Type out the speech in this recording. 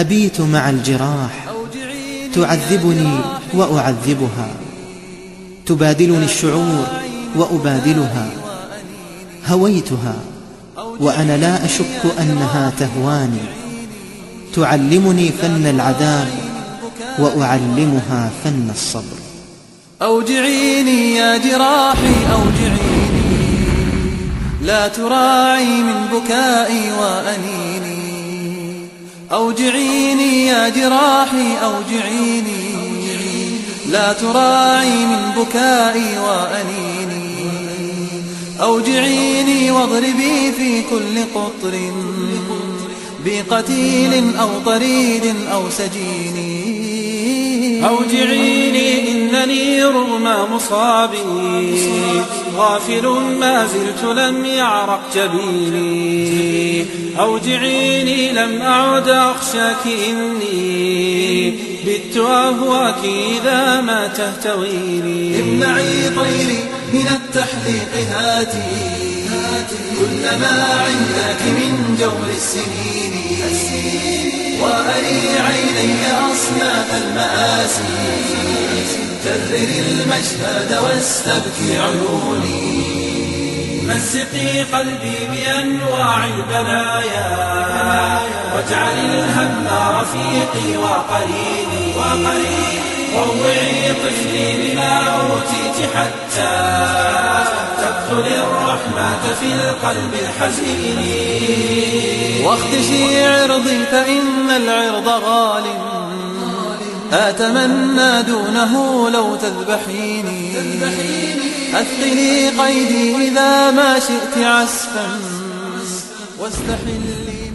أبيت مع الجراح تعذبني وأعذبها. تبادلني الشعور وأبادلها. هويتها وأنا لا أشك أنها تهواني. تعلمني فن العذاب وأعلمها فن الصبر. أوجعيني يا جراحي أوجعيني. لا تراعي من بكائي وأنيني أوجعيني يا جراحي أوجعيني. لا تراعي من بكائي وأنيني. أوجعيني واضربي في كل قطر. بقتيل أو طريد أو سجين أوجعيني إنني رغم مصابي. غافل ما زلت لم يعرق جبيني. أوجعيني لم أعد أخشاك إني. بت أهواك إذا ما تهتويني. امنعي طيري من التحليق هاتي. كلما عندك من جور السنين. وأري عيني أصناف المآسي. كرر المشهد واستبكي عيوني. مزقي قلبي بأنواع البلايا. واجعل الهم رفيقي وقريني. روعي طفلي بما أوتيت حتى تدخل الرحمة في القلب الحزين. واخدشي عرضي فإن العرض غال. أتمنى دونه لو تذبحيني أثقلي قيدي إذا ما شئت عسفا. واستحلي